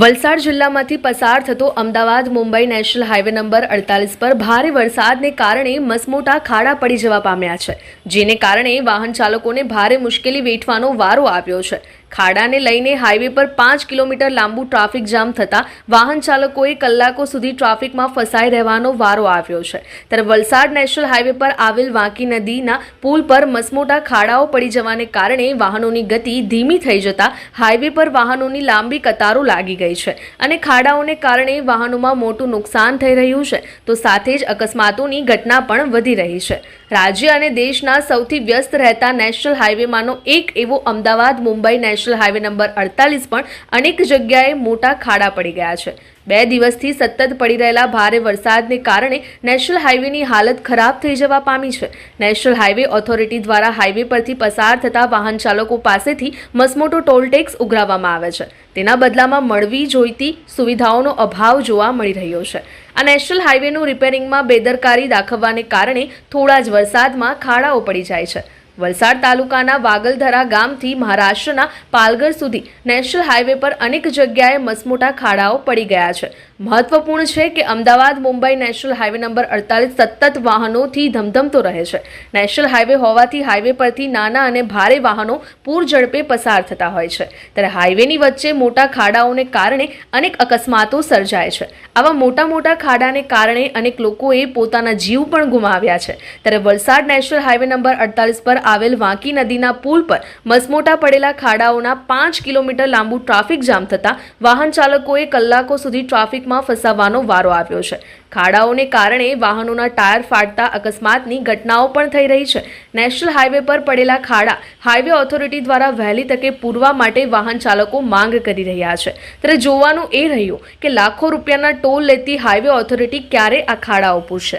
વલસાડ જિલ્લામાંથી પસાર થતો Ahmedabad Mumbai national highway number અડતાલીસ પર ભારે વરસાદને કારણે મસમોટા ખાડા પડી જવા પામ્યા છે, જેને કારણે વાહન ચાલકોને ભારે મુશ્કેલી વેઠવાનો વારો આવ્યો છે. ખાડાને લઈને હાઈવે પર પાંચ કિલોમીટર લાંબુ ટ્રાફિક જામ થતાં વાહન ચાલકોએ કલાકો સુધી ટ્રાફિકમાં ફસાઈ રહેવાનો વારો આવ્યો છે. ત્યારે વલસાડ નેશનલ હાઈવે પર આવેલ વાંકી નદીના પુલ પર મસમોટા ખાડાઓ પડી જવાને કારણે વાહનોની ગતિ ધીમી થઈ જતા હાઈવે પર વાહનોની લાંબી કતારો લાગી ગઈ છે અને ખાડાઓને કારણે વાહનોમાં મોટું નુકસાન થઈ રહ્યું છે. તો સાથે જ અકસ્માતોની ઘટના પણ વધી રહી છે. રાજ્ય અને દેશના સૌથી વ્યસ્ત રહેતા નેશનલ હાઈવેમાંનો એક એવો Ahmedabad Mumbai national highway number અડતાલીસ પણ અનેક જગ્યાએ મોટા ખાડા પડી ગયા છે. બે દિવસથી સતત પડી રહેલા ભારે વરસાદને કારણે નેશનલ હાઈવેની હાલત ખરાબ થઈ જવા પામી છે. નેશનલ હાઈવે ઓથોરિટી દ્વારા હાઈવે પરથી પસાર થતા વાહન ચાલકો પાસેથી મસમોટો ટોલ ટેક્સ ઉઘરાવવામાં આવે છે. તેના બદલામાં મળવી જોઈતી સુવિધાઓનો અભાવ જોવા મળી રહ્યો છે. આ નેશનલ હાઈવેનું રિપેરિંગમાં બેદરકારી દાખવવાને કારણે થોડા જ વરસાદમાં ખાડાઓ પડી જાય છે. વલસાડ તાલુકાના વાગલધરા ગામથી મહારાષ્ટ્રના પાલઘર સુધી નેશનલ હાઈવે પર અનેક જગ્યાએ મસમોટા ખાડાઓ પડી ગયા છે. મહત્વપૂર્ણ છે કે Ahmedabad, Mumbai national highway number અડતાલીસ સતત વાહનોથી ધમધમતો રહે છે. નેશનલ હાઈવે હોવાથી હાઈવે પરથી નાના અને ભારે વાહનો પૂર ઝડપે પસાર થતા હોય છે. ત્યારે હાઈવેની વચ્ચે મોટા ખાડાઓને કારણે અનેક અકસ્માતો સર્જાય છે. આવા મોટા મોટા ખાડાને કારણે અનેક લોકોએ પોતાના જીવ પણ ગુમાવ્યા છે. ત્યારે વલસાડ નેશનલ હાઈવે નંબર અડતાલીસ પર આવેલ વાંકી નદીના પુલ પર મસમોટા પડેલા ખાડાઓના પાંચ કિલોમીટર લાંબુ ટ્રાફિક જામ થતાં વાહન ચાલકોએ કલાકો સુધી ટ્રાફિકમાં ફસાવાનો વારો આવ્યો છે. ખાડાઓને કારણે વાહનોના ટાયર ફાટતા અકસ્માતની ઘટનાઓ પણ થઈ રહી છે. નેશનલ હાઈવે પર પડેલા ખાડા હાઈવે ઓથોરિટી દ્વારા વહેલી તકે પૂરવા માટે વાહન ચાલકો માંગ કરી રહ્યા છે. ત્યારે જોવાનું એ રહ્યું કે લાખો રૂપિયાના ટોલ લેતી હાઈવે ઓથોરિટી ક્યારે આ ખાડાઓ પૂરશે